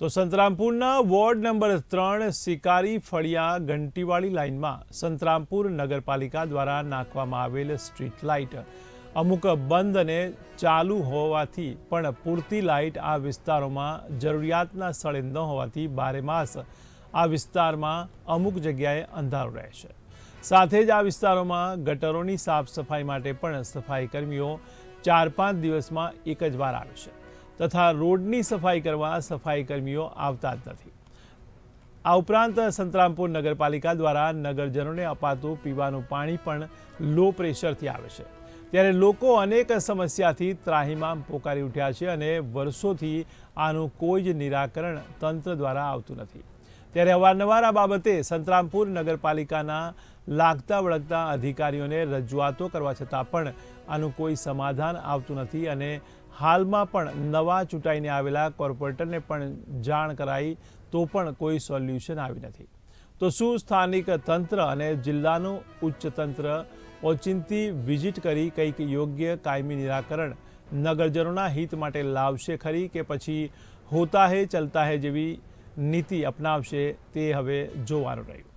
તો સંતરામપુરના ward number ત્રણ સિકારી ફળિયા ઘંટીવાળી લાઇનમાં સંતરામપુર નગરપાલિકા દ્વારા નાખવામાં આવેલ સ્ટ્રીટ લાઇટ અમુક બંધ અને ચાલુ હોવાથી પણ પૂરતી લાઇટ આ વિસ્તારોમાં જરૂરિયાતના સ્થળે ન હોવાથી બારે માસ આ વિસ્તારમાં અમુક જગ્યાએ અંધારું રહેશે. સાથે જ આ વિસ્તારોમાં ગટરોની સાફ સફાઈ માટે પણ સફાઈ કર્મીઓ ચાર પાંચ દિવસમાં એક જ વાર આવે છે. તથા રોડની સફાઈ કરવા સફાઈ કર્મીઓ આવતા જ નથી. આ ઉપરાંત સંતરામપુર નગરપાલિકા દ્વારા નગરજનોને અપાતું પીવાનું પાણી પણ લો પ્રેશરથી આવે છે. ત્યારે લોકો અનેક સમસ્યાથી ત્રાહીમામ પોકારી ઉઠ્યા છે અને વર્ષોથી આનું કોઈ જ નિરાકરણ તંત્ર દ્વારા આવતું નથી. ત્યારે અવારનવાર આ બાબતે સંતરામપુર નગરપાલિકાના લાગતા વળગતા અધિકારીઓને રજૂઆતો કરવા છતાં પણ આનું કોઈ સમાધાન આવતું નથી અને હાલમાં પણ નવા ચૂંટાઈને આવેલા કોર્પોરેટરને પણ જાણ કરાઈ તો પણ કોઈ સોલ્યુશન આવી નથી. તો શું સ્થાનિક તંત્ર અને જિલ્લાનું ઉચ્ચ તંત્ર ઓચિંતી વિઝિટ કરી કંઈક યોગ્ય કાયમી નિરાકરણ નગરજનોના હિત માટે લાવશે ખરી કે પછી હોતા હે, ચલતા હે જેવી નીતિ અપનાવશે તે હવે જોવાનું રહ્યું.